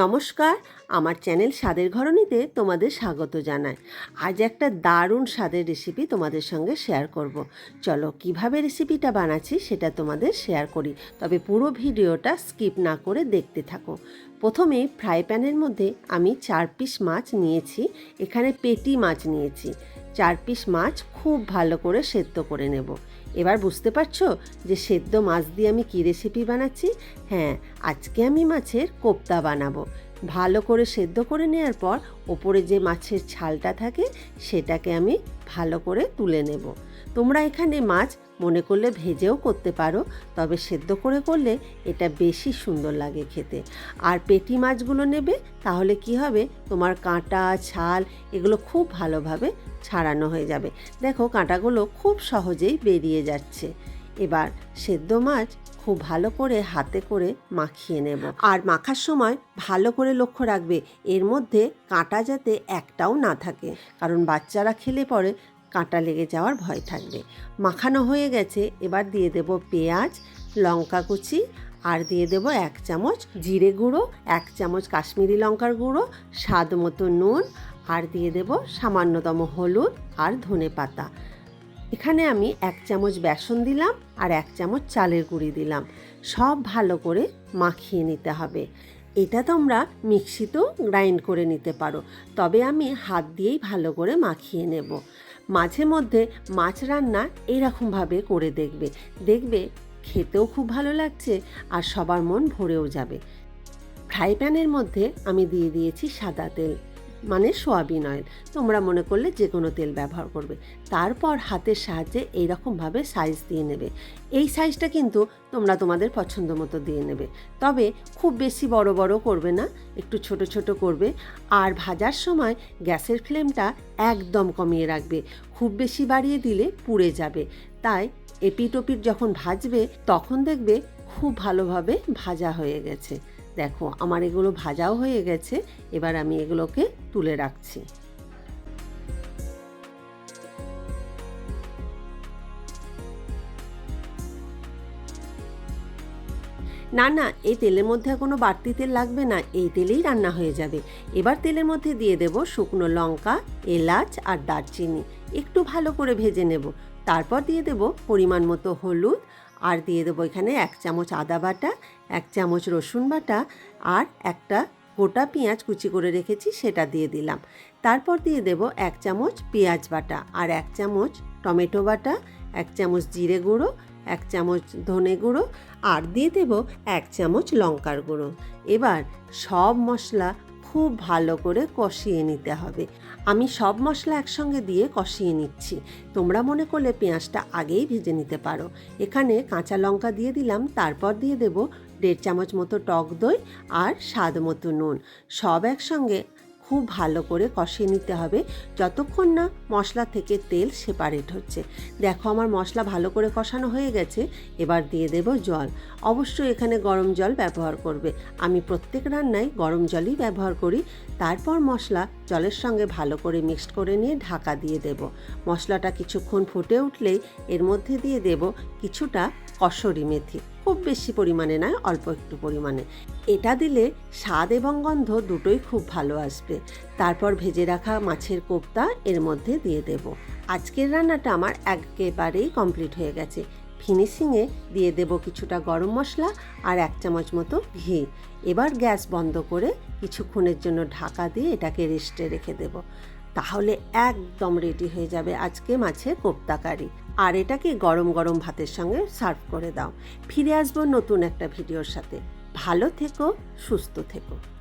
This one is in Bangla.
নমস্কার, আমার চ্যানেল স্বাদের ঘরণীতে তোমাদের স্বাগত জানাই। আজ একটা দারুণ স্বাদের রেসিপি তোমাদের সঙ্গে শেয়ার করব। চলো, কীভাবে রেসিপিটা বানাচ্ছি সেটা তোমাদের শেয়ার করি। তবে পুরো ভিডিওটা স্কিপ না করে দেখতে থাকো। প্রথমে ফ্রাই প্যানের মধ্যে আমি চার পিস মাছ নিয়েছি, এখানে পেটি মাছ নিয়েছি। চার পিস মাছ খুব ভালো করে সেদ্ধ করে নেব। এবার বুঝতে পারছ যে সেদ্ধ মাছ দিয়ে আমি কী রেসিপি বানাচ্ছি? হ্যাঁ আজকে আমি মাছের কোপ্তা বানাবো। ভালো করে সেদ্ধ করে নেওয়ার পর ওপরে যে মাছের ছালটা থাকে, সেটাকে আমি ভালো করে তুলে নেব। তোমরা এখানে মাছ মনে করলে ভেজেও করতে পারো, তবে সেদ্ধ করে করলে এটা বেশি সুন্দর লাগে খেতে। আর পেটি মাছগুলো নেবে, তাহলে কি হবে? তোমার কাঁটা, ছাল, এগুলো খুব ভালোভাবে ছাড়ানো হয়ে যাবে। দেখো কাঁটাগুলো খুব সহজেই বেরিয়ে যাচ্ছে। এবার সেদ্ধ মাছ খুব ভালো করে হাতে করে মাখিয়ে নেব। আর মাখার সময় ভালো করে লক্ষ্য রাখবে, এর মধ্যে কাঁটা যাতে একটাও না থাকে। কারণ বাচ্চারা খেলে পরে কাঁটা লেগে যাওয়ার ভয় থাকবে। মাখানো হয়ে গেছে, এবার দিয়ে দেব পেঁয়াজ, লঙ্কা কুচি, আর দিয়ে দেব এক চামচ জিরে গুঁড়ো, এক চামচ কাশ্মীরি লঙ্কার গুঁড়ো, স্বাদ মতো নুন আর দিয়ে দেব সামান্যতম হলুদ আর ধনে পাতা। এখানে আমি এক চামচ বেসন দিলাম আর এক চামচ চালের গুঁড়ি দিলাম। সব ভালো করে মাখিয়ে নিতে হবে। এটা তোমরা মিক্সিতেও গ্রাইন্ড করে নিতে পারো। তবে আমি হাত দিয়েই ভালো করে মাখিয়ে নেব। মাঝে মধ্যে মাছ রান্না এরকমভাবে করে দেখবে। দেখবে খেতেও খুব ভালো লাগছে আর সবার মন ভরেও যাবে। ফ্রাই প্যানের মধ্যে আমি দিয়ে দিয়েছি সাদা তেল। মানে সোয়াবিন অয়েল তোমরা মনে করলে যে কোনো তেল ব্যবহার করবে। তারপর হাতের সাহায্যে এইরকমভাবে সাইজ দিয়ে নেবে। এই সাইজটা কিন্তু তোমরা তোমাদের পছন্দ মতো দিয়ে নেবে। তবে খুব বেশি বড় বড় করবে না, একটু ছোট ছোট করবে। আর ভাজার সময় গ্যাসের ফ্লেমটা একদম কমিয়ে রাখবে। খুব বেশি বাড়িয়ে দিলে পুড়ে যাবে। তাই এপিট ওপিট যখন ভাজবে, তখন দেখবে খুব ভালোভাবে ভাজা হয়ে গেছে। দেখো, আমার এগুলো ভাজাও হয়ে গেছে, এবার আমি এগুলোকে তুলে রাখছি। না না, এই তেলের মধ্যে কোনো বাড়তি তেল লাগবে না, এই তেলেই রান্না হয়ে যাবে। এবার তেলের মধ্যে দিয়ে দেব শুকনো লঙ্কা, এলাচ আর দারচিনি। একটু ভালো করে ভেজে নেব। তারপর দিয়ে দেব পরিমাণ মতো হলুদ আর দিয়ে দেবো এখানে এক চামচ আদা বাটা, এক চামচ রসুন বাটা আর একটা গোটা পেঁয়াজ কুচি করে রেখেছি, সেটা দিয়ে দিলাম। তারপর দিয়ে দেব এক চামচ পেঁয়াজ বাটা আর এক চামচ টমেটো বাটা, এক চামচ জিরে গুঁড়ো, এক চামচ ধনে গুঁড়ো আর দিয়ে দেব এক চামচ লঙ্কার গুঁড়ো। এবার সব মশলা খুব ভালো করে কষিয়ে নিতে হবে। আমি সব মশলা একসঙ্গে দিয়ে কষিয়ে নিচ্ছি। তোমরা মনে করলে পেঁয়াজটা আগেই ভেজে নিতে পারো। এখানে কাঁচা লঙ্কা দিয়ে দিলাম, তারপর দিয়ে দেব দেড় চামচ মতো টক দই আর স্বাদ মতো নুন। সব একসঙ্গে খুব ভালো করে কষিয়ে নিতে হবে। যতক্ষণ না মশলা থেকে তেল সেপারেট হচ্ছে। দেখো আমার মশলা ভালো করে কষানো হয়ে গেছে, এবার দিয়ে দেব জল। অবশ্যই এখানে গরম জল ব্যবহার করবে। আমি প্রত্যেক রান্নায় গরম জলই ব্যবহার করি। তারপর মশলা জলের সঙ্গে ভালো করে মিক্সড করে নিয়ে ঢাকা দিয়ে দেব। মশলাটা কিছুক্ষণ ফুটে উঠলেই এর মধ্যে দিয়ে দেব কিছুটা কসরি মেথি। খুব বেশি পরিমাণে নয়, অল্প একটু পরিমাণে। এটা দিলে স্বাদ এবং গন্ধ দুটোই খুব ভালো আসবে। তারপর ভেজে রাখা মাছের কোপ্তা এর মধ্যে দিয়ে দেব। আজকের রান্নাটা আমার একেবারেই কমপ্লিট হয়ে গেছে। ফিনিশিংয়ে দিয়ে দেব কিছুটা গরম মশলা আর এক চামচ মতো ঘি। এবার গ্যাস বন্ধ করে কিছুক্ষণের জন্য ঢাকা দিয়ে এটাকে রেস্টে রেখে দেব। তাহলে একদম রেডি হয়ে যাবে আজকে মাছের কোপ্তা কারি। আর এটাকে গরম গরম ভাতের সঙ্গে সার্ভ করে দাও। ফিরে আসব নতুন একটা ভিডিওর সাথে। ভালো থেকো, সুস্থ থেকো।